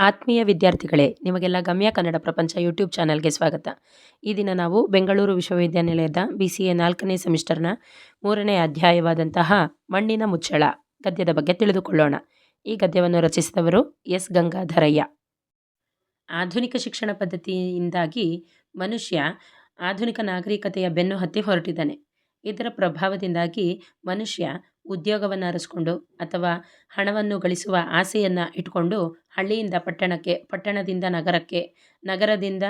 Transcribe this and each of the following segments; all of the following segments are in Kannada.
ಆತ್ಮೀಯ ವಿದ್ಯಾರ್ಥಿಗಳೇ, ನಿಮಗೆಲ್ಲ ಗಮ್ಯ ಕನ್ನಡ ಪ್ರಪಂಚ ಯೂಟ್ಯೂಬ್ ಚಾನಲ್ಗೆ ಸ್ವಾಗತ. ಈ ದಿನ ನಾವು ಬೆಂಗಳೂರು ವಿಶ್ವವಿದ್ಯಾನಿಲಯದ ಬಿ ಸಿ ಎ ನಾಲ್ಕನೇ ಸೆಮಿಸ್ಟರ್ನ ಮೂರನೇ ಅಧ್ಯಾಯವಾದಂತಹ ಮಣ್ಣಿನ ಮುಚ್ಚಳ ಗದ್ಯದ ಬಗ್ಗೆ ತಿಳಿದುಕೊಳ್ಳೋಣ. ಈ ಗದ್ಯವನ್ನು ರಚಿಸಿದವರು ಎಸ್. ಗಂಗಾಧರಯ್ಯ. ಆಧುನಿಕ ಶಿಕ್ಷಣ ಪದ್ಧತಿಯಿಂದಾಗಿ ಮನುಷ್ಯ ಆಧುನಿಕ ನಾಗರಿಕತೆಯ ಬೆನ್ನು ಹತ್ತಿ ಹೊರಟಿದ್ದಾನೆ. ಇದರ ಪ್ರಭಾವದಿಂದಾಗಿ ಮನುಷ್ಯ ಉದ್ಯೋಗವನ್ನು ಅರಸ್ಕೊಂಡು ಅಥವಾ ಹಣವನ್ನು ಗಳಿಸುವ ಆಸೆಯನ್ನು ಇಟ್ಕೊಂಡು ಹಳ್ಳಿಯಿಂದ ಪಟ್ಟಣಕ್ಕೆ, ಪಟ್ಟಣದಿಂದ ನಗರಕ್ಕೆ, ನಗರದಿಂದ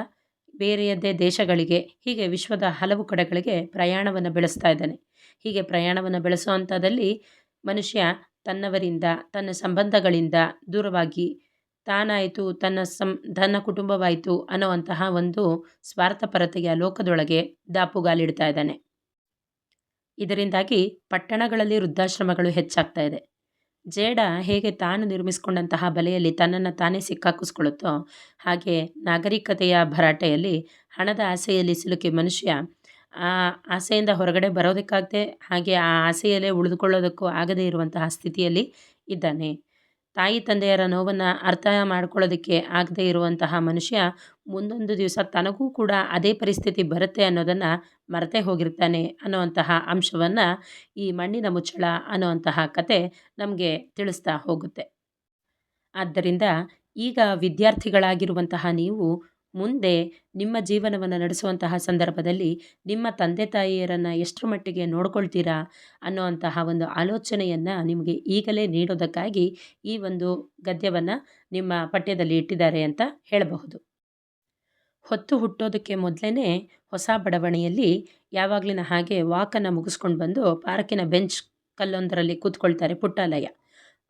ಬೇರೆಯದ್ದೇ ದೇಶಗಳಿಗೆ, ಹೀಗೆ ವಿಶ್ವದ ಹಲವು ಕಡೆಗಳಿಗೆ ಪ್ರಯಾಣವನ್ನು ಬೆಳೆಸ್ತಾ ಇದ್ದಾನೆ. ಹೀಗೆ ಪ್ರಯಾಣವನ್ನು ಬೆಳೆಸೋ ಅಂಥದ್ದಲ್ಲಿ ಮನುಷ್ಯ ತನ್ನವರಿಂದ, ತನ್ನ ಸಂಬಂಧಗಳಿಂದ ದೂರವಾಗಿ ತಾನಾಯಿತು, ತನ್ನ ಸಂ, ತನ್ನ ಕುಟುಂಬವಾಯಿತು ಅನ್ನೋವಂತಹ ಒಂದು ಸ್ವಾರ್ಥಪರತೆಯ ಲೋಕದೊಳಗೆ ದಾಪುಗಾಲಿಡ್ತಾ ಇದ್ದಾನೆ. ಇದರಿಂದಾಗಿ ಪಟ್ಟಣಗಳಲ್ಲಿ ವೃದ್ಧಾಶ್ರಮಗಳು ಹೆಚ್ಚಾಗ್ತಾ ಇದೆ. ಜೇಡ ಹೇಗೆ ತಾನು ನಿರ್ಮಿಸಿಕೊಂಡಂತಹ ಬಲೆಯಲ್ಲಿ ತನ್ನನ್ನು ತಾನೇ ಸಿಕ್ಕಾಕಿಸ್ಕೊಳ್ಳುತ್ತೋ, ಹಾಗೆ ನಾಗರಿಕತೆಯ ಭರಾಟೆಯಲ್ಲಿ ಹಣದ ಆಸೆಯಲ್ಲಿ ಸಿಲುಕಿ ಮನುಷ್ಯ ಆ ಆಸೆಯಿಂದ ಹೊರಗಡೆ ಬರೋದಕ್ಕಾಗದೆ, ಹಾಗೆ ಆ ಆಸೆಯಲ್ಲೇ ಉಳಿದುಕೊಳ್ಳೋದಕ್ಕೂ ಆಗದೇ ಇರುವಂತಹ ಸ್ಥಿತಿಯಲ್ಲಿ ಇದ್ದಾನೆ. ತಾಯಿ ತಂದೆಯರ ನೋವನ್ನು ಅರ್ಥ ಮಾಡ್ಕೊಳ್ಳೋದಕ್ಕೆ ಆಗದೇ ಇರುವಂತಹ ಮನುಷ್ಯ ಮುಂದೊಂದು ದಿವಸ ತನಗೂ ಕೂಡ ಅದೇ ಪರಿಸ್ಥಿತಿ ಬರುತ್ತೆ ಅನ್ನೋದನ್ನು ಮರೆತೇ ಹೋಗಿರ್ತಾನೆ ಅನ್ನೋವಂತಹ ಅಂಶವನ್ನು ಈ ಮಣ್ಣಿನ ಮುಚ್ಚಳ ಅನ್ನುವಂತಹ ಕತೆ ನಮಗೆ ತಿಳಿಸ್ತಾ ಹೋಗುತ್ತೆ. ಆದ್ದರಿಂದ ಈಗ ವಿದ್ಯಾರ್ಥಿಗಳಾಗಿರುವಂತಹ ನೀವು ಮುಂದೆ ನಿಮ್ಮ ಜೀವನವನ್ನು ನಡೆಸುವಂತಹ ಸಂದರ್ಭದಲ್ಲಿ ನಿಮ್ಮ ತಂದೆ ತಾಯಿಯರನ್ನು ಎಷ್ಟರ ಮಟ್ಟಿಗೆ ನೋಡ್ಕೊಳ್ತೀರಾ ಅನ್ನುವಂತಹ ಒಂದು ಆಲೋಚನೆಯನ್ನು ನಿಮಗೆ ಈಗಲೇ ನೀಡೋದಕ್ಕಾಗಿ ಈ ಒಂದು ಗದ್ಯವನ್ನು ನಿಮ್ಮ ಪಠ್ಯದಲ್ಲಿ ಇಟ್ಟಿದ್ದಾರೆ ಅಂತ ಹೇಳಬಹುದು. ಹೊತ್ತು ಹುಟ್ಟೋದಕ್ಕೆ ಮೊದಲೇ ಹೊಸ ಬಡಾವಣೆಯಲ್ಲಿ ಯಾವಾಗಲಿನ ಹಾಗೆ ವಾಕನ್ನು ಮುಗಿಸ್ಕೊಂಡು ಬಂದು ಪಾರ್ಕಿನ ಬೆಂಚ್ ಕಲ್ಲೊಂದರಲ್ಲಿ ಕೂತ್ಕೊಳ್ತಾರೆ ಪುಟ್ಟಾಲಯ.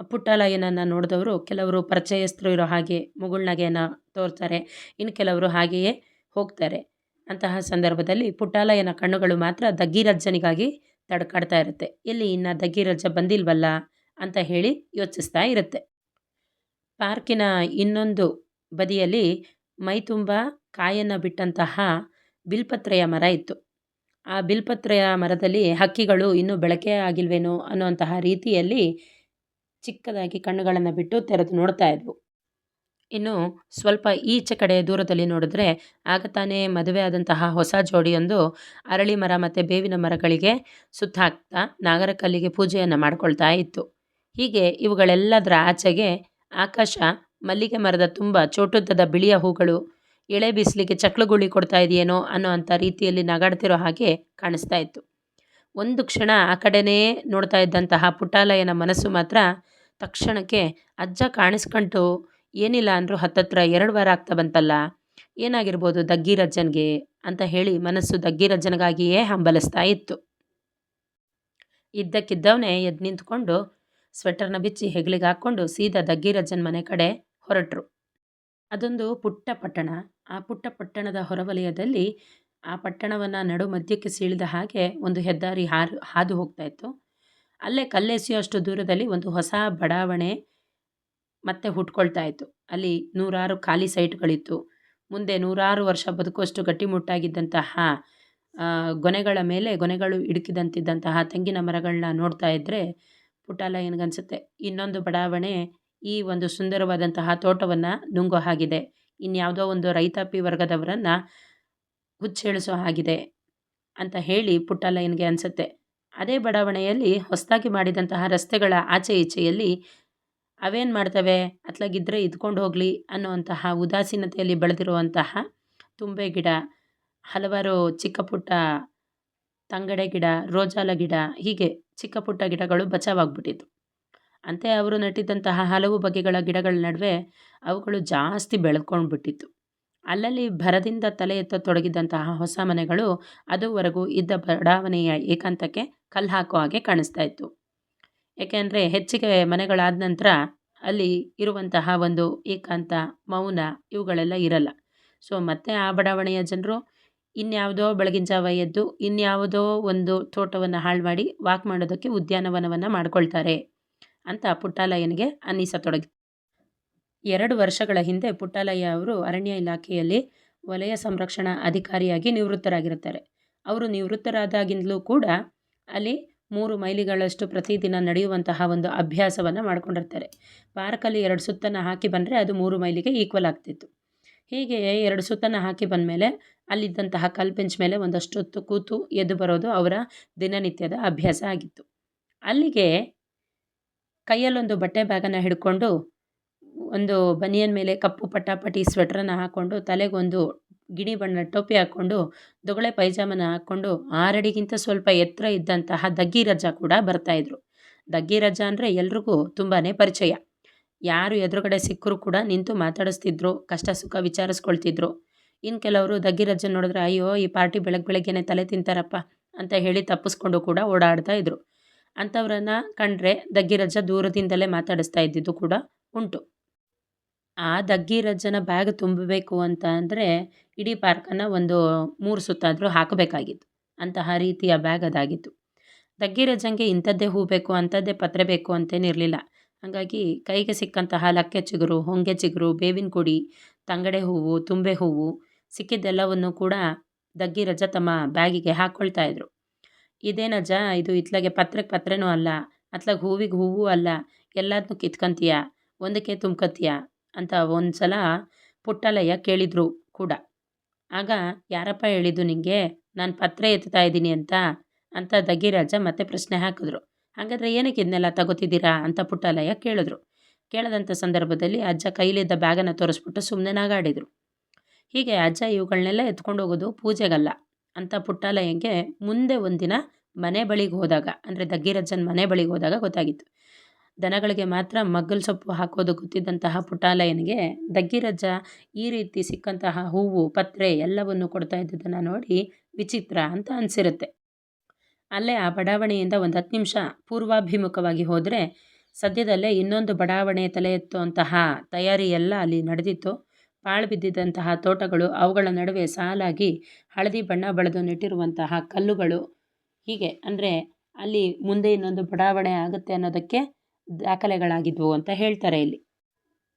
ಪುಟ್ಟಾಲಯನನ್ನು ನೋಡಿದವರು ಕೆಲವರು ಪರಿಚಯಸ್ಥರು ಇರೋ ಹಾಗೆ ಮುಗುಳ್ನಗೆಯನ್ನು ತೋರ್ತಾರೆ. ಇನ್ನು ಕೆಲವರು ಹಾಗೆಯೇ ಹೋಗ್ತಾರೆ. ಅಂತಹ ಸಂದರ್ಭದಲ್ಲಿ ಪುಟ್ಟಾಲಯನ ಕಣ್ಣುಗಳು ಮಾತ್ರ ದಗ್ಗಿರಜ್ಜನಿಗಾಗಿ ತಡ್ಕಾಡ್ತಾ ಇರುತ್ತೆ. ಎಲ್ಲಿ ಇನ್ನು ದಗ್ಗಿರಜ್ಜ ಬಂದಿಲ್ವಲ್ಲ ಅಂತ ಹೇಳಿ ಯೋಚಿಸ್ತಾ ಇರುತ್ತೆ. ಪಾರ್ಕಿನ ಇನ್ನೊಂದು ಬದಿಯಲ್ಲಿ ಮೈ ತುಂಬ ಕಾಯನ್ನು ಬಿಟ್ಟಂತಹ ಬಿಲ್ಪತ್ರೆಯ ಮರ ಇತ್ತು. ಆ ಬಿಲ್ಪತ್ರೆಯ ಮರದಲ್ಲಿ ಹಕ್ಕಿಗಳು ಇನ್ನೂ ಬೆಳಕೆ ಆಗಿಲ್ವೇನೋ ಅನ್ನುವಂತಹ ರೀತಿಯಲ್ಲಿ ಚಿಕ್ಕದಾಗಿ ಕಣ್ಣುಗಳನ್ನು ಬಿಟ್ಟು ತೆರೆದು ನೋಡ್ತಾ ಇದ್ವು. ಇನ್ನು ಸ್ವಲ್ಪ ಈಚೆ ಕಡೆ ದೂರದಲ್ಲಿ ನೋಡಿದ್ರೆ ಆಗ ತಾನೇ ಮದುವೆ ಆದಂತಹ ಹೊಸ ಜೋಡಿಯೊಂದು ಅರಳಿ ಮರ ಮತ್ತು ಬೇವಿನ ಮರಗಳಿಗೆ ಸುತ್ತ ಹಾಕ್ತಾ ನಾಗರಕಲ್ಲಿಗೆ ಪೂಜೆಯನ್ನು ಮಾಡಿಕೊಳ್ತಾ ಇತ್ತು. ಹೀಗೆ ಇವುಗಳೆಲ್ಲದರ ಆಚೆಗೆ ಆಕಾಶ, ಮಲ್ಲಿಗೆ ಮರದ ತುಂಬ ಚೋಟುದ್ದದ ಬಿಳಿಯ ಹೂಗಳು, ಎಳೆ ಬಿಸಿಲಿಗೆ ಚಕ್ಲುಗುಳಿ ಕೊಡ್ತಾ ಇದೆಯೇನೋ ಅನ್ನೋ ಅಂಥ ರೀತಿಯಲ್ಲಿ ನಗಾಡ್ತಿರೋ ಹಾಗೆ ಕಾಣಿಸ್ತಾ ಇತ್ತು. ಒಂದು ಕ್ಷಣ ಆ ಕಡೆನೇ ನೋಡ್ತಾ ಇದ್ದಂತಹ ಪುಟಾಲಯನ ಮನಸ್ಸು ಮಾತ್ರ ತಕ್ಷಣಕ್ಕೆ ಅಜ್ಜ ಕಾಣಿಸ್ಕೊಂಡು ಏನಿಲ್ಲ ಅಂದರೂ ಹತ್ತತ್ರ ಎರಡು ವಾರ ಆಗ್ತಾ ಬಂತಲ್ಲ, ಏನಾಗಿರ್ಬೋದು ದಗ್ಗಿರಜ್ಜನ್ಗೆ? ಅಂತ ಹೇಳಿ ಮನಸ್ಸು ದಗ್ಗಿರಜ್ಜನಿಗಾಗಿಯೇ ಹಂಬಲಿಸ್ತಾ ಇತ್ತು. ಇದ್ದಕ್ಕಿದ್ದವನೇ ಎದ್ದು ನಿಂತ್ಕೊಂಡು ಸ್ವೆಟರ್ನ ಬಿಚ್ಚಿ ಹೆಗ್ಲಿಗೆ ಹಾಕ್ಕೊಂಡು ಸೀದಾ ದಗ್ಗಿರಜ್ಜನ್ ಮನೆ ಕಡೆ ಹೊರಟರು. ಅದೊಂದು ಪುಟ್ಟ ಪಟ್ಟಣ. ಆ ಪುಟ್ಟ ಪಟ್ಟಣದ ಹೊರವಲಯದಲ್ಲಿ ಆ ಪಟ್ಟಣವನ್ನು ನಡು ಮಧ್ಯಕ್ಕೆ ಸೀಳಿದ ಹಾಗೆ ಒಂದು ಹೆದ್ದಾರಿ ಹಾರು, ಹಾದು ಹೋಗ್ತಾ ಇತ್ತು. ಅಲ್ಲೇ ಕಲ್ಲೆಸೆಯುವಷ್ಟು ದೂರದಲ್ಲಿ ಒಂದು ಹೊಸ ಬಡಾವಣೆ ಮತ್ತೆ ಹುಟ್ಕೊಳ್ತಾ ಇತ್ತು. ಅಲ್ಲಿ ನೂರಾರು ಖಾಲಿ ಸೈಟ್ಗಳಿತ್ತು. ಮುಂದೆ ನೂರಾರು ವರ್ಷ ಬದುಕುವಷ್ಟು ಗಟ್ಟಿಮುಟ್ಟಾಗಿದ್ದಂತಹ ಗೊನೆಗಳ ಮೇಲೆ ಗೊನೆಗಳು ಇಡುಕಿದಂತಿದ್ದಂತಹ ತೆಂಗಿನ ಮರಗಳನ್ನ ನೋಡ್ತಾ ಇದ್ದರೆ ಪುಟ್ಟಾಲಯನಿಗನ್ಸುತ್ತೆ ಇನ್ನೊಂದು ಬಡಾವಣೆ ಈ ಒಂದು ಸುಂದರವಾದಂತಹ ತೋಟವನ್ನು ನುಂಗೋ ಹಾಗಿದೆ. ಇನ್ಯಾವುದೋ ಒಂದು ರೈತಾಪಿ ವರ್ಗದವರನ್ನು ಹುಚ್ಚೇಳಿಸೋ ಹಾಗಿದೆ ಅಂತ ಹೇಳಿ ಪುಟ್ಟಲಯ್ಯನಿಗೆ ಅನಿಸುತ್ತೆ. ಅದೇ ಬಡಾವಣೆಯಲ್ಲಿ ಹೊಸದಾಗಿ ಮಾಡಿದಂತಹ ರಸ್ತೆಗಳ ಆಚೆ ಈಚೆಯಲ್ಲಿ ಅವೇನು ಮಾಡ್ತವೆ? ಅತ್ಲಾಗಿದ್ದರೆ ಇದ್ಕೊಂಡು ಹೋಗಲಿ ಅನ್ನುವಂತಹ ಉದಾಸೀನತೆಯಲ್ಲಿ ಬೆಳೆದಿರುವಂತಹ ತುಂಬೆ ಗಿಡ, ಹಲವಾರು ಚಿಕ್ಕ ಪುಟ್ಟ ತಂಗಡೆ ಗಿಡ, ರೋಜಾಲ ಗಿಡ, ಹೀಗೆ ಚಿಕ್ಕ ಪುಟ್ಟ ಗಿಡಗಳು ಬಚಾವಾಗ್ಬಿಟ್ಟಿತ್ತು ಅಂತೆ ಅವರು ನೆಟ್ಟಿದ್ದಂತಹ ಹಲವು ಬಗೆಗಳ ಗಿಡಗಳ ನಡುವೆ ಅವುಗಳು ಜಾಸ್ತಿ ಬೆಳ್ಕೊಂಡು ಬಿಟ್ಟಿತ್ತು ಅಲ್ಲಲ್ಲಿ ಭರದಿಂದ ತಲೆ ಎತ್ತತೊಡಗಿದ್ದಂತಹ ಹೊಸ ಮನೆಗಳು ಅದುವರೆಗೂ ಇದ್ದ ಬಡಾವಣೆಯ ಏಕಾಂತಕ್ಕೆ ಕಲ್ಲು ಹಾಕೋ ಹಾಗೆ ಕಾಣಿಸ್ತಾ ಇತ್ತು. ಏಕೆಂದರೆ ಹೆಚ್ಚಿಗೆ ಮನೆಗಳಾದ ನಂತರ ಅಲ್ಲಿ ಇರುವಂತಹ ಒಂದು ಏಕಾಂತ, ಮೌನ ಇವುಗಳೆಲ್ಲ ಇರಲ್ಲ. ಸೊ ಮತ್ತೆ ಆ ಬಡಾವಣೆಯ ಜನರು ಇನ್ಯಾವುದೋ ಬೆಳಗಿನ ಜಾವ ಎದ್ದು ಇನ್ಯಾವುದೋ ಒಂದು ತೋಟವನ್ನು ಹಾಳು ಮಾಡಿ ವಾಕ್ ಮಾಡೋದಕ್ಕೆ ಉದ್ಯಾನವನವನ್ನು ಮಾಡ್ಕೊಳ್ತಾರೆ ಅಂತ ಪುಟ್ಟಾಲಯ್ಯನಿಗೆ ಅನ್ನಿಸತೊಡಗಿ ಎರಡು ವರ್ಷಗಳ ಹಿಂದೆ ಪುಟ್ಟಾಲಯ್ಯ ಅವರು ಅರಣ್ಯ ಇಲಾಖೆಯಲ್ಲಿ ವಲಯ ಸಂರಕ್ಷಣಾ ಅಧಿಕಾರಿಯಾಗಿ ನಿವೃತ್ತರಾಗಿರುತ್ತಾರೆ. ಅವರು ನಿವೃತ್ತರಾದಾಗಿಂದಲೂ ಕೂಡ ಅಲ್ಲಿ ಮೂರು ಮೈಲಿಗಳಷ್ಟು ಪ್ರತಿದಿನ ನಡೆಯುವಂತಹ ಒಂದು ಅಭ್ಯಾಸವನ್ನು ಮಾಡಿಕೊಂಡಿರ್ತಾರೆ. ಪಾರ್ಕಲ್ಲಿ ಎರಡು ಸುತ್ತನ್ನು ಹಾಕಿ ಬಂದರೆ ಅದು ಮೂರು ಮೈಲಿಗೆ ಈಕ್ವಲ್ ಆಗ್ತಿತ್ತು. ಹೀಗೆ ಎರಡು ಸುತ್ತನ್ನು ಹಾಕಿ ಬಂದಮೇಲೆ ಅಲ್ಲಿದ್ದಂತಹ ಕಲ್ಪೆಂಚ್ ಮೇಲೆ ಒಂದಷ್ಟು ಹೊತ್ತು ಕೂತು ಎದ್ದು ಬರೋದು ಅವರ ದಿನನಿತ್ಯದ ಅಭ್ಯಾಸ ಆಗಿತ್ತು. ಅಲ್ಲಿಗೆ ಕೈಯಲ್ಲೊಂದು ಬಟ್ಟೆ ಬ್ಯಾಗನ್ನು ಹಿಡ್ಕೊಂಡು ಒಂದು ಬನಿಯನ್ ಮೇಲೆ ಕಪ್ಪು ಪಟಾಪಟಿ ಸ್ವೆಟ್ರನ್ನು ಹಾಕ್ಕೊಂಡು ತಲೆಗೊಂದು ಗಿಣಿ ಬಣ್ಣದ ಟೋಪಿ ಹಾಕ್ಕೊಂಡು ದೊಗಳೆ ಪೈಜಾಮನ ಹಾಕ್ಕೊಂಡು ಆರಡಿಗಿಂತ ಸ್ವಲ್ಪ ಎತ್ತರ ಇದ್ದಂತಹ ರಜಾ ಕೂಡ ಬರ್ತಾಯಿದ್ರು ರಜಾ ಅಂದರೆ ಎಲ್ರಿಗೂ ತುಂಬಾ ಪರಿಚಯ. ಯಾರು ಎದುರುಗಡೆ ಸಿಕ್ಕರೂ ಕೂಡ ನಿಂತು ಮಾತಾಡಿಸ್ತಿದ್ರು, ಕಷ್ಟ ಸುಖ ವಿಚಾರಿಸ್ಕೊಳ್ತಿದ್ರು. ಇನ್ನು ಕೆಲವರು ದಗ್ಗಿರಜ್ಜ ನೋಡಿದ್ರೆ, ಅಯ್ಯೋ, ಈ ಪಾರ್ಟಿ ಬೆಳಗ್ಗೆ ಬೆಳಗ್ಗೆನೆ ತಲೆ ತಿಂತಾರಪ್ಪ ಅಂತ ಹೇಳಿ ತಪ್ಪಿಸ್ಕೊಂಡು ಕೂಡ ಓಡಾಡ್ತಾ ಇದ್ರು. ಅಂಥವ್ರನ್ನ ಕಂಡ್ರೆ ದಗ್ಗಿರಜ್ಜ ದೂರದಿಂದಲೇ ಮಾತಾಡಿಸ್ತಾ ಇದ್ದಿದ್ದು ಕೂಡ ಉಂಟು. ಆ ದಗ್ಗಿರಜ್ಜನ ಬ್ಯಾಗ್ ತುಂಬಬೇಕು ಅಂತ ಅಂದರೆ ಇಡೀ ಪಾರ್ಕನ್ನು ಒಂದು ಮೂರು ಸುತ್ತಾದರೂ ಹಾಕಬೇಕಾಗಿತ್ತು. ಅಂತಹ ರೀತಿಯ ಬ್ಯಾಗ್ ಅದಾಗಿತ್ತು. ದಗ್ಗಿರಜ್ಜಂಗೆ ಇಂಥದ್ದೇ ಹೂ ಬೇಕು, ಅಂಥದ್ದೇ ಪತ್ರೆ ಬೇಕು ಅಂತೇನಿರಲಿಲ್ಲ ಹಾಗಾಗಿ ಕೈಗೆ ಸಿಕ್ಕಂತಹ ಲಕ್ಕೆ ಚಿಗುರು, ಹೊಂಗೆ ಚಿಗುರು, ಬೇವಿನ ಕುಡಿ ತಂಗಡೆ ಹೂವು, ತುಂಬೆ ಹೂವು ಸಿಕ್ಕಿದ್ದೆಲ್ಲವನ್ನು ಕೂಡ ದಗ್ಗಿರಜ್ಜ ತಮ್ಮ ಬ್ಯಾಗಿಗೆ ಹಾಕ್ಕೊಳ್ತಾ ಇದ್ರು. ಇದೇನಜ್ಜ ಇದು ಇತ್ಲಾಗೆ ಪತ್ರಕ್ಕೆ ಪತ್ರೆನೂ ಅಲ್ಲ, ಅತ್ಲಾಗೆ ಹೂವಿಗೆ ಹೂವು ಅಲ್ಲ ಎಲ್ಲದನ್ನೂ ಕಿತ್ಕೊಂತೀಯ, ಒಂದಕ್ಕೆ ತುಂಬ್ಕೊತೀಯ ಅಂತ ಒಂದು ಸಲ ಪುಟ್ಟಲಯ್ಯ ಕೇಳಿದರು ಕೂಡ. ಆಗ, ಯಾರಪ್ಪ ಹೇಳಿದ್ದು ನಿನಗೆ ನಾನು ಪತ್ರೆ ಎತ್ತುತ್ತಾ ಇದ್ದೀನಿ ಅಂತ? ಅಂತ ದಗ್ಗಿರಾಜ ಮತ್ತೆ ಪ್ರಶ್ನೆ ಹಾಕಿದ್ರು. ಹಾಗಾದರೆ ಏನಕ್ಕೆ ಇದನ್ನೆಲ್ಲ ತಗೋತಿದ್ದೀರಾ? ಅಂತ ಪುಟ್ಟಲಯ್ಯ ಕೇಳಿದ್ರು. ಕೇಳದಂಥ ಸಂದರ್ಭದಲ್ಲಿ ಅಜ್ಜ ಕೈಲಿದ್ದ ಬ್ಯಾಗನ್ನು ತೋರಿಸ್ಬಿಟ್ಟು ಸುಮ್ಮನೆ ನಾಗಾಡಿದರು. ಹೀಗೆ ಅಜ್ಜ ಇವುಗಳನ್ನೆಲ್ಲ ಎತ್ಕೊಂಡು ಹೋಗೋದು ಪೂಜೆಗಲ್ಲ ಅಂತ ಪುಟ್ಟಾಲಯ್ಯಂಗೆ ಮುಂದೆ ಒಂದಿನ ಮನೆ ಬಳಿಗೆ ಹೋದಾಗ, ಅಂದರೆ ದಗ್ಗಿರಜ್ಜನ ಮನೆ ಬಳಿಗೆ ಹೋದಾಗ ಗೊತ್ತಾಗಿತ್ತು. ದನಗಳಿಗೆ ಮಾತ್ರ ಮಗ್ಗಲ್ ಸೊಪ್ಪು ಹಾಕೋದು ಗೊತ್ತಿದ್ದಂತಹ ಪುಟಾಲಯನಿಗೆ ದಗ್ಗಿರಜ್ಜ ಈ ರೀತಿ ಸಿಕ್ಕಂತಹ ಹೂವು, ಪತ್ರೆ ಎಲ್ಲವನ್ನು ಕೊಡ್ತಾ ಇದ್ದದನ್ನು ನೋಡಿ ವಿಚಿತ್ರ ಅಂತ ಅನಿಸಿರುತ್ತೆ. ಅಲ್ಲೇ ಆ ಬಡಾವಣೆಯಿಂದ ಒಂದು ಹತ್ತು ನಿಮಿಷ ಪೂರ್ವಾಭಿಮುಖವಾಗಿ ಹೋದರೆ ಸದ್ಯದಲ್ಲೇ ಇನ್ನೊಂದು ಬಡಾವಣೆ ತಲೆ ಎತ್ತುವಂತಹ ತಯಾರಿ ಎಲ್ಲ ಅಲ್ಲಿ ನಡೆದಿತ್ತು. ಪಾಳು ಬಿದ್ದಿದ್ದಂತಹ ತೋಟಗಳು ಅವುಗಳ ನಡುವೆ ಸಾಲಾಗಿ ಹಳದಿ ಬಣ್ಣ ಬಳೆದು ನೆಟ್ಟಿರುವಂತಹ ಕಲ್ಲುಗಳು. ಹೀಗೆ ಅಂದರೆ ಅಲ್ಲಿ ಮುಂದೆ ಇನ್ನೊಂದು ಬಡಾವಣೆ ಆಗುತ್ತೆ ಅನ್ನೋದಕ್ಕೆ ದಾಖಲೆಗಳಾಗಿದ್ವು ಅಂತ ಹೇಳ್ತಾರೆ ಇಲ್ಲಿ.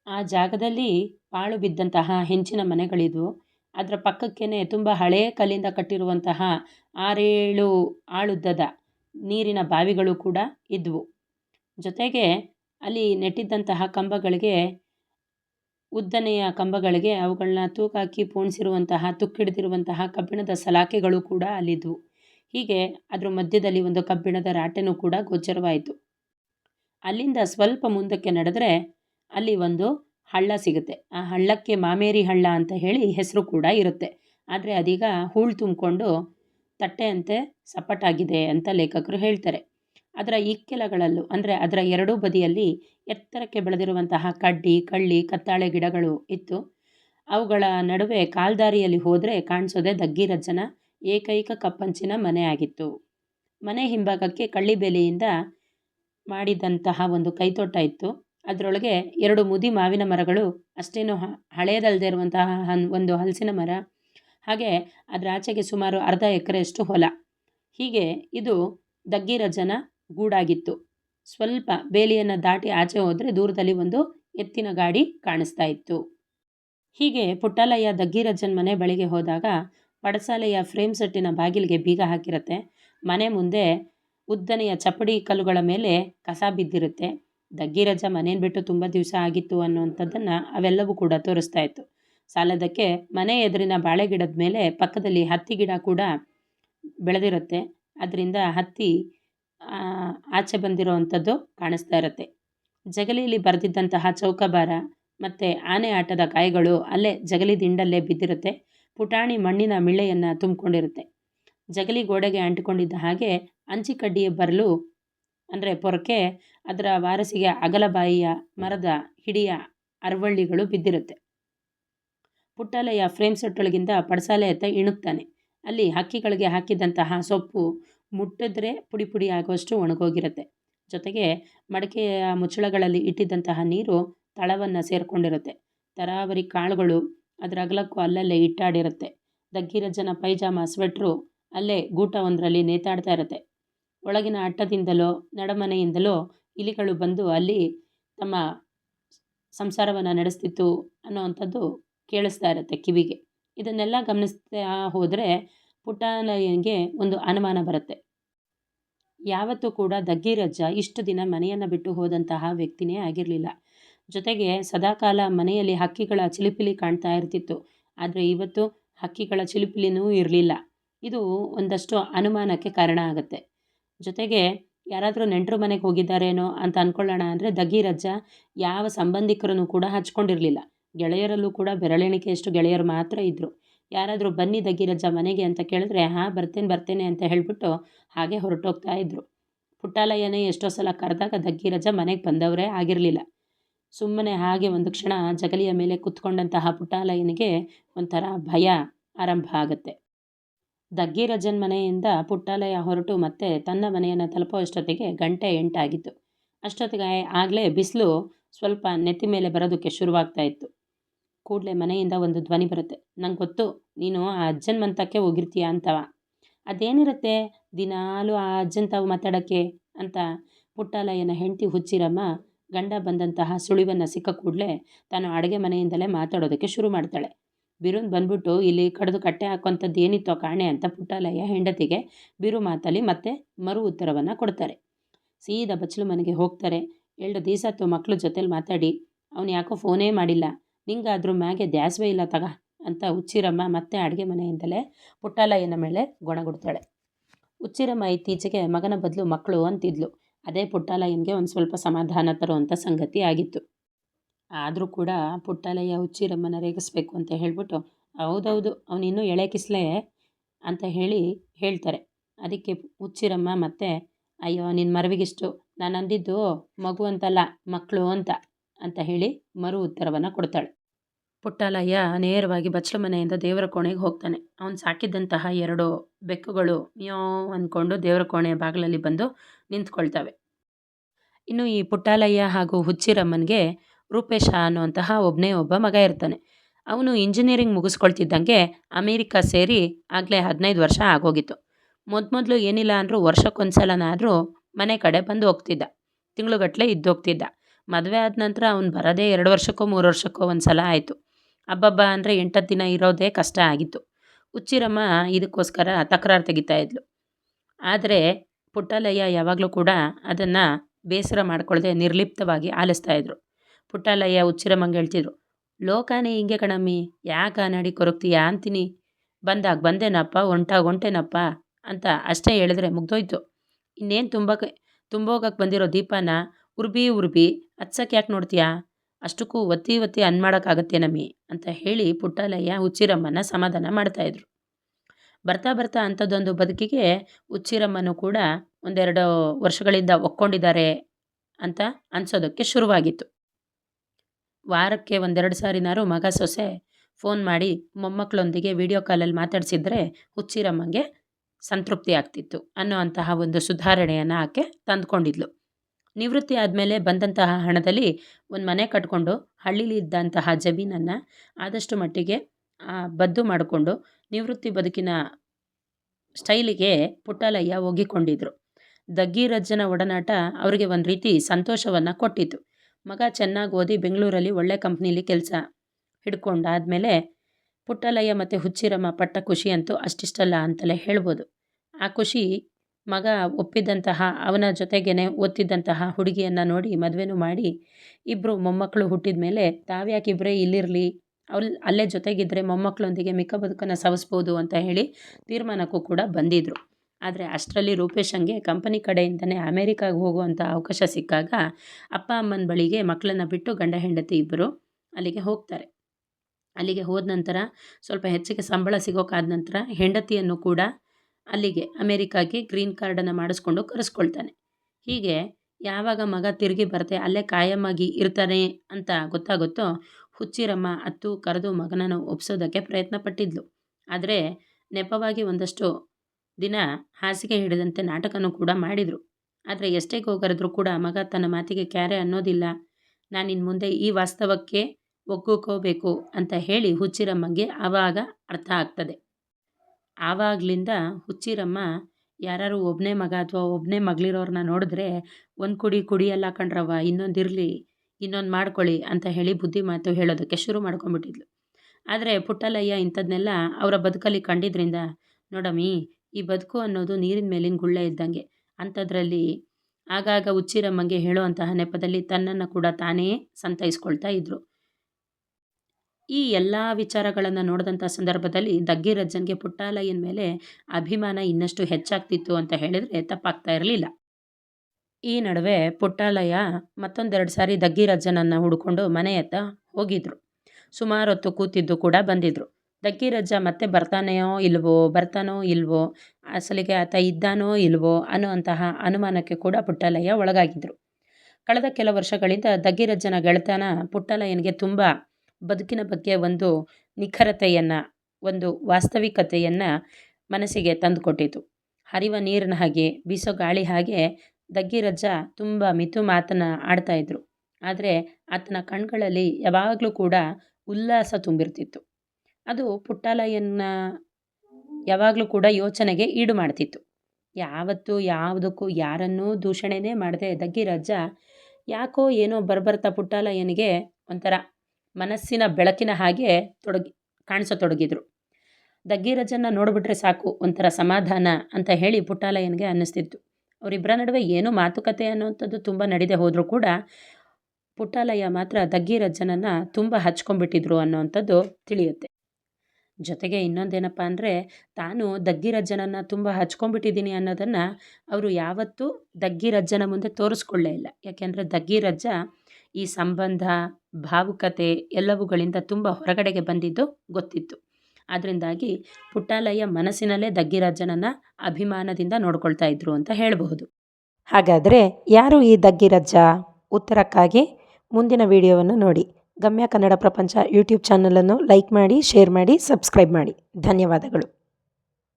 ಆ ಜಾಗದಲ್ಲಿ ಪಾಳು ಬಿದ್ದಂತಹ ಹೆಂಚಿನ ಮನೆಗಳಿದ್ವು. ಅದರ ಪಕ್ಕಕ್ಕೇ ತುಂಬ ಹಳೆಯ ಕಲ್ಲಿಂದ ಕಟ್ಟಿರುವಂತಹ ಆರೇಳು ಆಳುದ್ದದ ನೀರಿನ ಬಾವಿಗಳು ಕೂಡ ಇದ್ವು. ಜೊತೆಗೆ ಅಲ್ಲಿ ನೆಟ್ಟಿದ್ದಂತಹ ಕಂಬಗಳಿಗೆ, ಉದ್ದನೆಯ ಕಂಬಗಳಿಗೆ ಅವುಗಳನ್ನ ತೂಕ ಹಾಕಿ ಪೋಣಿಸಿರುವಂತಹ, ತುಕ್ಕಿಡಿದಿರುವಂತಹ ಕಬ್ಬಿಣದ ಸಲಾಕೆಗಳು ಕೂಡ ಅಲ್ಲಿದ್ವು. ಹೀಗೆ ಅದರ ಮಧ್ಯದಲ್ಲಿ ಒಂದು ಕಬ್ಬಿಣದ ರಾಟೆನೂ ಕೂಡ ಗೋಚರವಾಯಿತು. ಅಲ್ಲಿಂದ ಸ್ವಲ್ಪ ಮುಂದಕ್ಕೆ ನಡೆದರೆ ಅಲ್ಲಿ ಒಂದು ಹಳ್ಳ ಸಿಗುತ್ತೆ. ಆ ಹಳ್ಳಕ್ಕೆ ಮಾಮೇರಿ ಹಳ್ಳ ಅಂತ ಹೇಳಿ ಹೆಸರು ಕೂಡ ಇರುತ್ತೆ. ಆದರೆ ಅದೀಗ ಹೂಳು ತುಂಬಿಕೊಂಡು ತಟ್ಟೆಯಂತೆ ಸಪ್ಪಟಾಗಿದೆ ಅಂತ ಲೇಖಕರು ಹೇಳ್ತಾರೆ. ಅದರ ಇಕ್ಕೆಲಗಳಲ್ಲೂ, ಅಂದರೆ ಅದರ ಎರಡೂ ಬದಿಯಲ್ಲಿ ಎತ್ತರಕ್ಕೆ ಬೆಳೆದಿರುವಂತಹ ಕಡ್ಡಿ, ಕಳ್ಳಿ, ಕತ್ತಾಳೆ ಗಿಡಗಳು ಇತ್ತು. ಅವುಗಳ ನಡುವೆ ಕಾಲ್ದಾರಿಯಲ್ಲಿ ಹೋದರೆ ಕಾಣಿಸೋದೆ ದಗ್ಗಿರಜ್ಜನ ಏಕೈಕ ಕಪ್ಪಂಚಿನ ಮನೆ ಆಗಿತ್ತು. ಮನೆ ಹಿಂಭಾಗಕ್ಕೆ ಕಳ್ಳಿ ಕಳ್ಳಿಬೇಲಿಯಿಂದ ಮಾಡಿದಂತಹ ಒಂದು ಕೈತೋಟ ಇತ್ತು. ಅದರೊಳಗೆ ಎರಡು ಮುದಿ ಮಾವಿನ ಮರಗಳು, ಅಷ್ಟೇನು ಹಳೆಯದಲ್ಲದೆ ಇರುವಂತಹ ಒಂದು ಹಲಸಿನ ಮರ, ಹಾಗೆ ಅದರ ಆಚೆಗೆ ಸುಮಾರು ಅರ್ಧ ಎಕರೆಯಷ್ಟು ಹೊಲ. ಹೀಗೆ ಇದು ದಗ್ಗಿರಜ್ಜನ ಗೂಡಾಗಿತ್ತು. ಸ್ವಲ್ಪ ಬೇಲಿಯನ್ನು ದಾಟಿ ಆಚೆ ಹೋದರೆ ದೂರದಲ್ಲಿ ಒಂದು ಎತ್ತಿನ ಗಾಡಿ ಕಾಣಿಸ್ತಾ ಇತ್ತು. ಹೀಗೆ ಪುಟ್ಟಾಲಯ್ಯ ದಗ್ಗಿರಜ್ಜನ ಮನೆ ಬಳಿಗೆ ಹೋದಾಗ, ಪಡಸಾಲೆಯ ಫ್ರೇಮ್ ಸೆಟ್ಟಿನ ಬಾಗಿಲಿಗೆ ಬೀಗ ಹಾಕಿರುತ್ತೆ. ಮನೆ ಮುಂದೆ ಉದ್ದನೆಯ ಚಪಡಿ ಕಲ್ಲುಗಳ ಮೇಲೆ ಕಸ ಬಿದ್ದಿರುತ್ತೆ. ದಗ್ಗಿರಜ ಮನೇನ ಬಿಟ್ಟು ತುಂಬ ದಿವಸ ಆಗಿತ್ತು ಅನ್ನುವಂಥದ್ದನ್ನು ಅವೆಲ್ಲವೂ ಕೂಡ ತೋರಿಸ್ತಾ ಇತ್ತು. ಸಾಲದಕ್ಕೆ ಮನೆ ಎದುರಿನ ಬಾಳೆ ಗಿಡದ ಮೇಲೆ ಪಕ್ಕದಲ್ಲಿ ಹತ್ತಿ ಗಿಡ ಕೂಡ ಬೆಳೆದಿರುತ್ತೆ. ಅದರಿಂದ ಹತ್ತಿ ಆಚೆ ಬಂದಿರೋ ಅಂಥದ್ದು ಕಾಣಿಸ್ತಾ ಇರುತ್ತೆ. ಜಗಲಿಯಲ್ಲಿ ಬರೆದಿದ್ದಂತಹ ಚೌಕಬಾರ ಮತ್ತು ಆನೆ ಆಟದ ಕಾಯಿಗಳು ಅಲ್ಲೇ ಜಗಲಿ ದಿಂಡಲ್ಲೇ ಬಿದ್ದಿರುತ್ತೆ. ಪುಟಾಣಿ ಮಣ್ಣಿನ ಮಿಳೆಯನ್ನು ತುಂಬಿಕೊಂಡಿರುತ್ತೆ. ಜಗಲಿ ಗೋಡೆಗೆ ಅಂಟಿಕೊಂಡಿದ್ದ ಹಾಗೆ ಅಂಚಿಕಡ್ಡಿಯ ಬರಲು ಅಂದರೆ ಪೊರಕೆ, ಅದರ ವಾರಸಿಗೆ ಅಗಲಬಾಯಿಯ ಮರದ ಹಿಡಿಯ ಅರವಳ್ಳಿಗಳು ಬಿದ್ದಿರುತ್ತೆ. ಪುಟ್ಟಾಲಯ್ಯ ಫ್ರೇಮ್ ಸೆಟ್ಟೊಳಗಿಂದ ಪಡಸಾಲೆ ಎತ್ತ ಇಣುಕ್ತಾನೆ. ಅಲ್ಲಿ ಹಕ್ಕಿಗಳಿಗೆ ಹಾಕಿದಂತಹ ಸೊಪ್ಪು ಮುಟ್ಟಿದ್ರೆ ಪುಡಿ ಪುಡಿ ಆಗುವಷ್ಟು ಒಣಗೋಗಿರುತ್ತೆ. ಜೊತೆಗೆ ಮಡಕೆಯ ಮುಚ್ಚಳಗಳಲ್ಲಿ ಇಟ್ಟಿದ್ದಂತಹ ನೀರು ತಳವನ್ನು ಸೇರಿಕೊಂಡಿರುತ್ತೆ. ತರಾವರಿ ಕಾಳುಗಳು ಅದರ ಅಗಲಕ್ಕೂ ಅಲ್ಲಲ್ಲೇ ಇಟ್ಟಾಡಿರುತ್ತೆ. ದಗ್ಗಿರಜ್ಜನ ಪೈಜಾಮ, ಸ್ವೆಟ್ರು ಅಲ್ಲೇ ಗೂಟ ಒಂದರಲ್ಲಿ ನೇತಾಡ್ತಾ ಇರುತ್ತೆ. ಒಳಗಿನ ಅಟ್ಟದಿಂದಲೋ, ನಡಮನೆಯಿಂದಲೋ ಇಲಿಗಳು ಬಂದು ಅಲ್ಲಿ ತಮ್ಮ ಸಂಸಾರವನ್ನು ನಡೆಸ್ತಿತ್ತು ಅನ್ನೋವಂಥದ್ದು ಕೇಳಿಸ್ತಾ ಇರುತ್ತೆ ಕಿವಿಗೆ. ಇದನ್ನೆಲ್ಲ ಗಮನಿಸ್ತಾ ಹೋದರೆ ಪುಟ್ಟನಯ್ಯನಿಗೆ ಒಂದು ಅನುಮಾನ ಬರುತ್ತೆ. ಯಾವತ್ತೂ ಕೂಡ ದಗ್ಗಿರಜ್ಜ ಇಷ್ಟು ದಿನ ಮನೆಯನ್ನು ಬಿಟ್ಟು ಹೋದಂತಹ ವ್ಯಕ್ತಿನೇ ಆಗಿರಲಿಲ್ಲ. ಜೊತೆಗೆ ಸದಾಕಾಲ ಮನೆಯಲ್ಲಿ ಹಕ್ಕಿಗಳ ಚಿಲಿಪಿಲಿ ಕಾಣ್ತಾ ಇರ್ತಿತ್ತು. ಆದರೆ ಇವತ್ತು ಹಕ್ಕಿಗಳ ಚಿಲಿಪಿಲಿನೂ ಇರಲಿಲ್ಲ. ಇದು ಒಂದಷ್ಟು ಅನುಮಾನಕ್ಕೆ ಕಾರಣ ಆಗುತ್ತೆ. ಜೊತೆಗೆ ಯಾರಾದರೂ ನೆಂಟರು ಮನೆಗೆ ಹೋಗಿದ್ದಾರೇನೋ ಅಂತ ಅಂದ್ಕೊಳ್ಳೋಣ ಅಂದರೆ ದಗ್ಗಿರಜ್ಜ ಯಾವ ಸಂಬಂಧಿಕರನ್ನು ಕೂಡ ಹಚ್ಕೊಂಡಿರಲಿಲ್ಲ. ಗೆಳೆಯರಲ್ಲೂ ಕೂಡ ಬೆರಳೆಣಿಕೆಯಷ್ಟು ಗೆಳೆಯರು ಮಾತ್ರ ಇದ್ದರು ಯಾರಾದರೂ ಬನ್ನಿ ದಗೀರಜ್ಜ ಮನೆಗೆ ಅಂತ ಕೇಳಿದ್ರೆ, ಹಾಂ, ಬರ್ತೇನೆ ಬರ್ತೇನೆ ಅಂತ ಹೇಳಿಬಿಟ್ಟು ಹಾಗೆ ಹೊರಟೋಗ್ತಾ ಇದ್ದರು ಪುಟ್ಟಾಲಯ್ಯನೇ ಎಷ್ಟೋ ಸಲ ಕರೆದಾಗ ದಗ್ಗಿರಜ್ಜ ಮನೆಗೆ ಬಂದವರೇ ಆಗಿರಲಿಲ್ಲ. ಸುಮ್ಮನೆ ಹಾಗೆ ಒಂದು ಕ್ಷಣ ಜಗಲಿಯ ಮೇಲೆ ಕುತ್ಕೊಂಡಂತಹ ಪುಟ್ಟಾಲಯ್ಯನಿಗೆ ಒಂಥರ ಭಯ ಆರಂಭ ಆಗುತ್ತೆ. ದಗ್ಗಿರಜ್ಜನ ಮನೆಯಿಂದ ಪುಟ್ಟಾಲಯ ಹೊರಟು ಮತ್ತೆ ತನ್ನ ಮನೆಯನ್ನು ತಲುಪೋ ಅಷ್ಟೊತ್ತಿಗೆ ಗಂಟೆ ಎಂಟಾಗಿತ್ತು. ಅಷ್ಟೊತ್ತಿಗೆ ಆಗಲೇ ಬಿಸಿಲು ಸ್ವಲ್ಪ ನೆತ್ತಿ ಮೇಲೆ ಬರೋದಕ್ಕೆ ಶುರುವಾಗ್ತಾ ಇತ್ತು. ಕೂಡಲೇ ಮನೆಯಿಂದ ಒಂದು ಧ್ವನಿ ಬರುತ್ತೆ. ನಂಗೆ ಗೊತ್ತು, ನೀನು ಆ ಅಜ್ಜನ ಮಂತಕ್ಕೆ ಹೋಗಿರ್ತೀಯ ಅಂತವ. ಅದೇನಿರುತ್ತೆ? ದಿನಾಲೂ ಆ ಅಜ್ಜನ ತಾವು ಮಾತಾಡೋಕ್ಕೆ ಅಂತ ಪುಟ್ಟಾಲಯ್ಯನ ಹೆಂಡತಿ ಹುಚ್ಚಿರಮ್ಮ ಗಂಡ ಬಂದಂತಹ ಸುಳಿವನ್ನು ಸಿಕ್ಕ ಕೂಡಲೇ ತಾನು ಅಡುಗೆ ಮನೆಯಿಂದಲೇ ಮಾತಾಡೋದಕ್ಕೆ ಶುರು ಮಾಡ್ತಾಳೆ. ಬಿರುನ್ ಬಂದ್ಬಿಟ್ಟು ಇಲ್ಲಿ ಕಡಿದು ಕಟ್ಟೆ ಹಾಕೋಂಥದ್ದು ಏನಿತ್ತೋ ಕಾಣೆ ಅಂತ ಪುಟ್ಟಾಲಯ್ಯ ಹೆಂಡತಿಗೆ ಬಿರು ಮಾತಲ್ಲಿ ಮತ್ತೆ ಮರು ಉತ್ತರವನ್ನು ಕೊಡ್ತಾರೆ. ಸೀದಾ ಬಚ್ಚಲು ಮನೆಗೆ ಹೋಗ್ತಾರೆ. ಎರಡು ದಿವಸ ಮಕ್ಕಳ ಜೊತೇಲಿ ಮಾತಾಡಿ, ಅವನು ಯಾಕೋ ಫೋನೇ ಮಾಡಿಲ್ಲ ನಿಂಗೆ ಅದ್ರ ಮ್ಯಾಗೆ ದ್ಯಾಸವೇ ಇಲ್ಲ ತಗ ಅಂತ ಹುಚ್ಚಿರಮ್ಮ ಮತ್ತೆ ಅಡುಗೆ ಮನೆಯಿಂದಲೇ ಪುಟ್ಟಾಲಯ್ಯನ ಮೇಲೆ ಗೊಣಗುಡ್ತಾಳೆ. ಹುಚ್ಚಿರಮ್ಮ ಇತ್ತೀಚೆಗೆ ಮಗನ ಬದಲು ಮಕ್ಕಳು ಅಂತಿದ್ಲು. ಅದೇ ಪುಟ್ಟಾಲಯ್ಯನಿಗೆ ಒಂದು ಸ್ವಲ್ಪ ಸಮಾಧಾನ ತರುವಂಥ ಸಂಗತಿ ಆಗಿತ್ತು. ಆದರೂ ಕೂಡ ಪುಟ್ಟಾಲಯ್ಯ ಹುಚ್ಚಿರಮ್ಮನ ರೇಗಿಸ್ಬೇಕು ಅಂತ ಹೇಳಿಬಿಟ್ಟು, ಹೌದೌದು, ಅವನು ಇನ್ನೂ ಎಳೆ ಕಿಸ್ಲೆ ಅಂತ ಹೇಳಿ ಹೇಳ್ತಾರೆ. ಅದಕ್ಕೆ ಹುಚ್ಚಿರಮ್ಮ ಮತ್ತೆ, ಅಯ್ಯೋ ನಿನ್ನ ಮರವಿಗಿಷ್ಟು, ನಾನು ಅಂದಿದ್ದು ಮಗು ಅಂತಲ್ಲ ಮಕ್ಕಳು ಅಂತ ಅಂತ ಹೇಳಿ ಮರು ಉತ್ತರವನ್ನು ಕೊಡ್ತಾಳೆ. ಪುಟ್ಟಾಲಯ್ಯ ನೇರವಾಗಿ ಬಚ್ಚಲ ಮನೆಯಿಂದ ದೇವರ ಕೋಣೆಗೆ ಹೋಗ್ತಾನೆ. ಅವನು ಸಾಕಿದ್ದಂತಹ ಎರಡು ಬೆಕ್ಕುಗಳು ಯೋ ಅಂದ್ಕೊಂಡು ದೇವರ ಕೋಣೆಯ ಬಾಗಿಲಲ್ಲಿ ಬಂದು ನಿಂತ್ಕೊಳ್ತವೆ. ಇನ್ನು ಈ ಪುಟ್ಟಾಲಯ್ಯ ಹಾಗೂ ಹುಚ್ಚಿರಮ್ಮನಿಗೆ ರೂಪೇಶ ಅನ್ನುವಂತಹ ಒಬ್ಬನೇ ಒಬ್ಬ ಮಗ ಇರ್ತಾನೆ. ಅವನು ಇಂಜಿನಿಯರಿಂಗ್ ಮುಗಿಸ್ಕೊಳ್ತಿದ್ದಂಗೆ ಅಮೇರಿಕಾ ಸೇರಿ ಆಗಲೇ ಹದಿನೈದು ವರ್ಷ ಆಗೋಗಿತ್ತು. ಮೊದಲು ಏನಿಲ್ಲ ಅಂದರೂ ವರ್ಷಕ್ಕೊಂದ್ಸಲನಾದರೂ ಮನೆ ಕಡೆ ಬಂದು ಹೋಗ್ತಿದ್ದ. ತಿಂಗಳುಗಟ್ಟಲೆ ಇದ್ದೋಗ್ತಿದ್ದ. ಮದುವೆ ಆದ ನಂತರ ಅವ್ನು ಬರೋದೇ ಎರಡು ವರ್ಷಕ್ಕೋ, ಮೂರು ವರ್ಷಕ್ಕೋ ಒಂದು ಸಲ ಆಯಿತು. ಹಬ್ಬಬ್ಬ ಅಂದರೆ ಎಂಟತ್ತು ದಿನ ಇರೋದೇ ಕಷ್ಟ ಆಗಿತ್ತು. ಹುಚ್ಚಿರಮ್ಮ ಇದಕ್ಕೋಸ್ಕರ ತಕರಾರು ತೆಗಿತಾ ಇದ್ಲು. ಆದರೆ ಪುಟ್ಟಲಯ್ಯ ಯಾವಾಗಲೂ ಕೂಡ ಅದನ್ನು ಬೇಸರ ಮಾಡಿಕೊಳ್ಳದೆ ನಿರ್ಲಿಪ್ತವಾಗಿ ಆಲಿಸ್ತಾಯಿದ್ರು ಪುಟ್ಟಲಯ್ಯ ಹುಚ್ಚಿರಮ್ಮಂಗೆ ಹೇಳ್ತಿದ್ರು, ಲೋಕನೇ ಹಿಂಗೆ ಕಣಮ್ಮಿ, ಯಾಕೆ ನಡಿ ಕೊರಗ್ತೀಯ ಅಂತೀನಿ. ಬಂದಾಗ ಬಂದೇನಪ್ಪ ಹೊಂಟಾಗ ಹೊಂಟೇನಪ್ಪ ಅಂತ ಅಷ್ಟೇ ಹೇಳಿದ್ರೆ ಮುಗ್ದೋಯ್ತು. ಇನ್ನೇನು ತುಂಬ ತುಂಬೋಗಕ್ಕೆ ಬಂದಿರೋ ದೀಪನ ಉರ್ಬಿ ಉರ್ಬಿ ಹತ್ಸಕ್ಕೆ ಯಾಕೆ ನೋಡ್ತೀಯಾ? ಅಷ್ಟಕ್ಕೂ ಒತ್ತಿ ಒತ್ತಿ ಅನ್ಮಾಡೋಕ್ಕಾಗತ್ತೆ ಮಾಡೋಕ್ಕಾಗತ್ತೇನಮ್ಮಿ ಅಂತ ಹೇಳಿ ಪುಟ್ಟಲಯ್ಯ ಹುಚ್ಚಿರಮ್ಮನ ಸಮಾಧಾನ ಮಾಡ್ತಾಯಿದ್ರು ಬರ್ತಾ ಬರ್ತಾ ಅಂಥದ್ದೊಂದು ಬದುಕಿಗೆ ಹುಚ್ಚಿರಮ್ಮನು ಕೂಡ ಒಂದೆರಡು ವರ್ಷಗಳಿಂದ ಒಕ್ಕೊಂಡಿದ್ದಾರೆ ಅಂತ ಅನ್ಸೋದಕ್ಕೆ ಶುರುವಾಗಿತ್ತು. ವಾರಕ್ಕೆ ಒಂದೆರಡು ಸಾರಿನಾರು ಮಗ ಸೊಸೆ ಫೋನ್ ಮಾಡಿ ಮೊಮ್ಮಕ್ಕಳೊಂದಿಗೆ ವಿಡಿಯೋ ಕಾಲಲ್ಲಿ ಮಾತಾಡಿಸಿದ್ರೆ ಹುಚ್ಚಿರಮ್ಮಂಗೆ ಸಂತೃಪ್ತಿ ಆಗ್ತಿತ್ತು ಅನ್ನೋ ಅಂತಹ ಒಂದು ಸುಧಾರಣೆಯನ್ನು ಆಕೆ ತಂದುಕೊಂಡಿದ್ಲು. ನಿವೃತ್ತಿ ಆದಮೇಲೆ ಬಂದಂತಹ ಹಣದಲ್ಲಿ ಒಂದು ಮನೆ ಕಟ್ಕೊಂಡು ಹಳ್ಳೀಲಿ ಇದ್ದಂತಹ ಜಮೀನನ್ನು ಆದಷ್ಟು ಮಟ್ಟಿಗೆ ಬದ್ದು ಮಾಡಿಕೊಂಡು ನಿವೃತ್ತಿ ಬದುಕಿನ ಸ್ಟೈಲಿಗೆ ಪುಟ್ಟಲಯ್ಯ ಒಗ್ಗಿಕೊಂಡಿದ್ರು. ದಗ್ಗಿರಜ್ಜನ ಒಡನಾಟ ಅವರಿಗೆ ಒಂದು ರೀತಿ ಸಂತೋಷವನ್ನು ಕೊಟ್ಟಿತ್ತು. ಮಗ ಚೆನ್ನಾಗಿ ಓದಿ ಬೆಂಗಳೂರಲ್ಲಿ ಒಳ್ಳೆ ಕಂಪ್ನೀಲಿ ಕೆಲಸ ಹಿಡ್ಕೊಂಡಾದಮೇಲೆ ಪುಟ್ಟಲಯ್ಯ ಮತ್ತು ಹುಚ್ಚಿರಮ್ಮ ಪಟ್ಟ ಖುಷಿ ಅಂತೂ ಅಷ್ಟಿಷ್ಟಲ್ಲ ಅಂತಲೇ ಹೇಳ್ಬೋದು. ಆ ಖುಷಿ ಮಗ ಒಪ್ಪಿದ್ದಂತಹ ಅವನ ಜೊತೆಗೇ ಓದ್ತಿದ್ದಂತಹ ಹುಡುಗಿಯನ್ನು ನೋಡಿ ಮದುವೆನೂ ಮಾಡಿ ಇಬ್ಬರು ಮೊಮ್ಮಕ್ಕಳು ಹುಟ್ಟಿದ ಮೇಲೆ ತಾವ್ಯಾಕೆ ಇಬ್ಬರೇ ಇಲ್ಲಿರಲಿ ಅಲ್ಲಿ ಅಲ್ಲೇ ಜೊತೆಗಿದ್ದರೆ ಮೊಮ್ಮಕ್ಕಳೊಂದಿಗೆ ಮಿಕ್ಕ ಬದುಕನ್ನು ಸವಿಸ್ಬೋದು ಅಂತ ಹೇಳಿ ತೀರ್ಮಾನಕ್ಕೂ ಕೂಡ ಬಂದಿದ್ದರು ಆದರೆ ಅಷ್ಟರಲ್ಲಿ ರೂಪೇಶಂಗೆ ಕಂಪನಿ ಕಡೆಯಿಂದನೇ ಅಮೇರಿಕಾಗೆ ಹೋಗುವಂಥ ಅವಕಾಶ ಸಿಕ್ಕಾಗ ಅಪ್ಪ ಅಮ್ಮನ ಬಳಿಗೆ ಮಕ್ಕಳನ್ನ ಬಿಟ್ಟು ಗಂಡ ಹೆಂಡತಿ ಇಬ್ಬರು ಅಲ್ಲಿಗೆ ಹೋಗ್ತಾರೆ. ಅಲ್ಲಿಗೆ ಹೋದ ನಂತರ ಸ್ವಲ್ಪ ಹೆಚ್ಚಿಗೆ ಸಂಬಳ ಸಿಗೋಕ್ಕಾದ ನಂತರ ಹೆಂಡತಿಯನ್ನು ಕೂಡ ಅಲ್ಲಿಗೆ ಅಮೇರಿಕಾಗೆ ಗ್ರೀನ್ ಕಾರ್ಡನ್ನು ಮಾಡಿಸ್ಕೊಂಡು ಕರೆಸ್ಕೊಳ್ತಾನೆ. ಹೀಗೆ ಯಾವಾಗ ಮಗ ತಿರುಗಿ ಬರುತ್ತೆ ಅಲ್ಲೇ ಕಾಯಮಾಗಿ ಇರ್ತಾನೆ ಅಂತ ಗೊತ್ತಾಗುತ್ತೋ ಹುಚ್ಚಿರಮ್ಮ ಅತ್ತು ಕರೆದು ಮಗನನ್ನು ಒಪ್ಸೋದಕ್ಕೆ ಪ್ರಯತ್ನ ಪಟ್ಟಿದ್ಲು. ಆದರೆ ನೆಪವಾಗಿ ಒಂದಷ್ಟು ದಿನ ಹಾಸಿಗೆ ಹಿಡಿದಂತೆ ನಾಟಕನೂ ಕೂಡ ಮಾಡಿದರು. ಆದರೆ ಎಷ್ಟೇ ಹೋಗರಿದ್ರು ಕೂಡ ಮಗ ತನ್ನ ಮಾತಿಗೆ ಕ್ಯಾರೆ ಅನ್ನೋದಿಲ್ಲ. ನಾನು ಇನ್ನು ಮುಂದೆ ಈ ವಾಸ್ತವಕ್ಕೆ ಒಗ್ಗುಕೋಬೇಕು ಅಂತ ಹೇಳಿ ಹುಚ್ಚಿರಮ್ಮಗೆ ಆವಾಗ ಅರ್ಥ ಆಗ್ತದೆ. ಆವಾಗಲಿಂದ ಹುಚ್ಚಿರಮ್ಮ ಯಾರು ಒಬ್ಬನೇ ಮಗ ಅಥವಾ ಒಬ್ಬನೇ ಮಗಳಿರೋರನ್ನ ನೋಡಿದ್ರೆ, ಒಂದು ಕುಡಿ, ಕುಡಿಯಲ್ಲ ಕಣ್ರವ್ವ, ಇನ್ನೊಂದು ಇರಲಿ, ಇನ್ನೊಂದು ಮಾಡ್ಕೊಳ್ಳಿ ಅಂತ ಹೇಳಿ ಬುದ್ಧಿ ಮಾತು ಹೇಳೋದಕ್ಕೆ ಶುರು ಮಾಡ್ಕೊಂಡ್ಬಿಟ್ಟಿದ್ಲು. ಆದರೆ ಪುಟ್ಟಲಯ್ಯ ಇಂಥದ್ದನ್ನೆಲ್ಲ ಅವರ ಬದುಕಲ್ಲಿ ಕಂಡಿದ್ರಿಂದ, ನೋಡಮ್ಮಿ ಈ ಬದುಕು ಅನ್ನೋದು ನೀರಿನ ಮೇಲಿನ ಗುಳ್ಳೆ ಇದ್ದಂಗೆ. ಅಂಥದ್ರಲ್ಲಿ ಆಗಾಗ ಹುಚ್ಚಿರಮ್ಮಂಗೆ ಹೇಳುವಂತಹ ನೆಪದಲ್ಲಿ ತನ್ನನ್ನು ಕೂಡ ತಾನೇ ಸಂತೈಸ್ಕೊಳ್ತಾ ಇದ್ದರು ಈ ಎಲ್ಲ ವಿಚಾರಗಳನ್ನು ನೋಡಿದಂಥ ಸಂದರ್ಭದಲ್ಲಿ ದಗ್ಗಿರಜ್ಜನ್ಗೆ ಪುಟ್ಟಾಲಯ್ಯನ ಮೇಲೆ ಅಭಿಮಾನ ಇನ್ನಷ್ಟು ಹೆಚ್ಚಾಗ್ತಿತ್ತು ಅಂತ ಹೇಳಿದರೆ ತಪ್ಪಾಗ್ತಾ ಇರಲಿಲ್ಲ. ಈ ನಡುವೆ ಪುಟ್ಟಾಲಯ್ಯ ಮತ್ತೊಂದೆರಡು ಸಾರಿ ದಗ್ಗಿರಜ್ಜನನ್ನು ಹುಡ್ಕೊಂಡು ಮನೆಯತ್ತ ಹೋಗಿದ್ರು. ಸುಮಾರು ಹೊತ್ತು ಕೂತಿದ್ದು ಕೂಡ ಬಂದಿದ್ರು. ದಗ್ಗಿರಜ್ಜ ಮತ್ತೆ ಬರ್ತಾನೆಯೋ ಇಲ್ವೋ, ಬರ್ತಾನೋ ಇಲ್ವೋ, ಅಸಲಿಗೆ ಆತ ಇದ್ದಾನೋ ಇಲ್ವೋ ಅನ್ನುವಂತಹ ಅನುಮಾನಕ್ಕೆ ಕೂಡ ಪುಟ್ಟಲಯ್ಯ ಒಳಗಾಗಿದ್ರು. ಕಳೆದ ಕೆಲ ವರ್ಷಗಳಿಂದ ದಗ್ಗಿರಜ್ಜನ ಗೆಳೆತನ ಪುಟ್ಟಲಯ್ಯನಿಗೆ ತುಂಬ ಬದುಕಿನ ಬಗ್ಗೆ ಒಂದು ನಿಖರತೆಯನ್ನು, ಒಂದು ವಾಸ್ತವಿಕತೆಯನ್ನು ಮನಸ್ಸಿಗೆ ತಂದುಕೊಟ್ಟಿತು. ಹರಿವ ನೀರಿನ ಹಾಗೆ, ಬೀಸೋ ಗಾಳಿ ಹಾಗೆ ದಗ್ಗಿರಜ್ಜ ತುಂಬ ಮಿತು ಮಾತನ್ನು ಆಡ್ತಾ ಇದ್ರು. ಆದರೆ ಆತನ ಕಣ್ಗಳಲ್ಲಿ ಯಾವಾಗಲೂ ಕೂಡ ಉಲ್ಲಾಸ ತುಂಬಿರ್ತಿತ್ತು. ಅದು ಪುಟ್ಟಾಲಯ್ಯನ ಯಾವಾಗಲೂ ಕೂಡ ಯೋಚನೆಗೆ ಈಡು ಮಾಡ್ತಿತ್ತು. ಯಾವತ್ತೂ ಯಾವುದಕ್ಕೂ ಯಾರನ್ನೂ ದೂಷಣೆನೇ ಮಾಡದೆ ದಗ್ಗಿರಜ್ಜ ಯಾಕೋ ಏನೋ ಬರ್ಬರ್ತಾ ಪುಟ್ಟಾಲಯ್ಯನಿಗೆ ಒಂಥರ ಮನಸ್ಸಿನ ಬೆಳಕಿನ ಹಾಗೆ ತೊಡಗಿ ಕಾಣಿಸತೊಡಗಿದ್ರು. ದಗ್ಗಿರಜ್ಜನ ನೋಡಿಬಿಟ್ರೆ ಸಾಕು ಒಂಥರ ಸಮಾಧಾನ ಅಂತ ಹೇಳಿ ಪುಟ್ಟಾಲಯ್ಯನಿಗೆ ಅನ್ನಿಸ್ತಿತ್ತು. ಅವರಿಬ್ಬರ ನಡುವೆ ಏನು ಮಾತುಕತೆ ಅನ್ನೋವಂಥದ್ದು ತುಂಬ ನಡೀದೆ ಹೋದರೂ ಕೂಡ ಪುಟ್ಟಾಲಯ್ಯ ಮಾತ್ರ ದಗ್ಗಿರಜ್ಜನನ್ನು ತುಂಬ ಹಚ್ಕೊಂಡ್ಬಿಟ್ಟಿದ್ರು ಅನ್ನೋವಂಥದ್ದು ತಿಳಿಯುತ್ತೆ. ಜೊತೆಗೆ ಇನ್ನೊಂದೇನಪ್ಪ ಅಂದರೆ, ತಾನು ದಗ್ಗಿರಜ್ಜನನ್ನು ತುಂಬ ಹಚ್ಕೊಂಡ್ಬಿಟ್ಟಿದ್ದೀನಿ ಅನ್ನೋದನ್ನು ಅವರು ಯಾವತ್ತೂ ದಗ್ಗಿರಜ್ಜನ ಮುಂದೆ ತೋರಿಸ್ಕೊಳ್ಳೇ ಇಲ್ಲ. ಯಾಕೆಂದರೆ ದಗ್ಗಿರಜ್ಜ ಈ ಸಂಬಂಧ, ಭಾವುಕತೆ ಎಲ್ಲವುಗಳಿಂದ ತುಂಬ ಹೊರಗಡೆಗೆ ಬಂದಿದ್ದು ಗೊತ್ತಿತ್ತು. ಅದರಿಂದಾಗಿ ಪುಟ್ಟಾಲಯ್ಯ ಮನಸ್ಸಿನಲ್ಲೇ ದಗ್ಗಿರಜ್ಜನನ್ನು ಅಭಿಮಾನದಿಂದ ನೋಡ್ಕೊಳ್ತಾ ಇದ್ರು ಅಂತ ಹೇಳಬಹುದು. ಹಾಗಾದರೆ ಯಾರು ಈ ದಗ್ಗಿರಜ್ಜ ಉತ್ತರಕ್ಕಾಗಿ ಮುಂದಿನ ವಿಡಿಯೋವನ್ನು ನೋಡಿ. ಗಮ್ಯ ಕನ್ನಡ ಪ್ರಪಂಚ ಯೂಟ್ಯೂಬ್ ಚಾನಲನ್ನು ಲೈಕ್ ಮಾಡಿ ಶೇರ್ ಮಾಡಿ ಸಬ್ಸ್ಕ್ರೈಬ್ ಮಾಡಿ. ಧನ್ಯವಾದಗಳು.